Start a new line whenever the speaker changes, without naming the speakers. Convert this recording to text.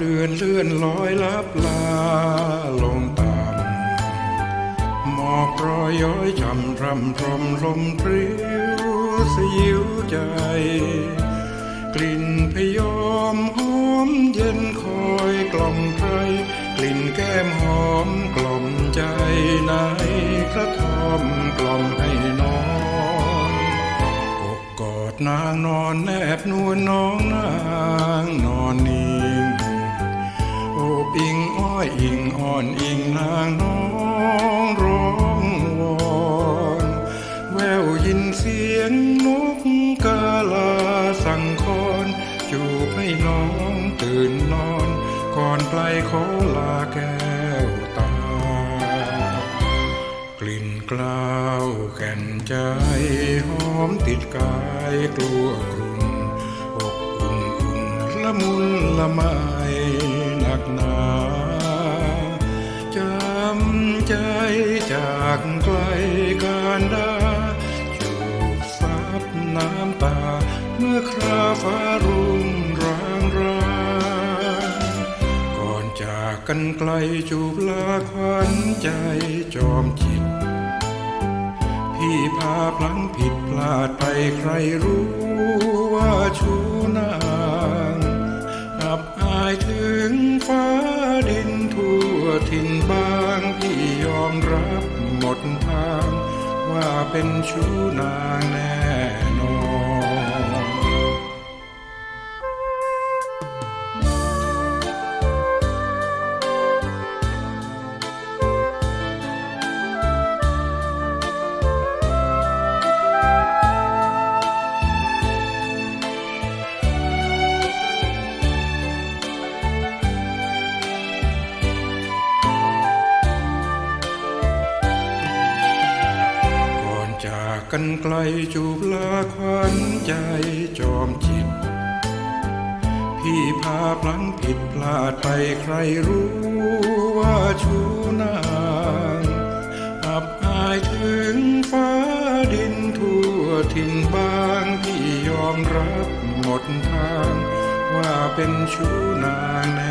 เดือนเลื่อนลอยลับลาลงตามหมอกรอยย้อยจำรำพรมลมพริ้วสยิวใจ กลิ่นพยอมหอมเย็นคอยกล่อมใคร กลิ่นแก้มหอมกล่อมใจในกระท่อมกล่อมให้นอนอกกอดนางนอนแนบนวลน้องนาง อยอิงอ่อนอิงนางน้องร้องวอนแววยินเสียงนกกาลาสั่งคอนจูบให้น้องตื่นนอน ก่อนไกลขอลาแก้วตา กลิ่นกล้าวแก่นใจหอมติดกายกลัวกรุนอกอุ่นอุ่นละมุนละไมหนักหนา ใจจากไกลการดาจูบซับน้ำตา เมื่อคราฟ้ารุ่งรางรางก่อนจากกันไกลจูบลาควันใจจอมจิต พี่พาพลั้งผิดพลาดไปใครรู้ว่าชูนางอับอายถึงฟ้าดินทั่วถิ่นบ้างพี่ยอมรั บหมดทางว่าเป็นชู้นางแน่นอน กกันไกลจูบลาควันใจจอมจิต พี่พาพลั้งผิดพลาดไปใครรู้ว่าชูนางอับอายถึงฟ้าดินทั่วถิ่นบางพี่ยอมรับหมดทาง ว่าเป็นชูนาง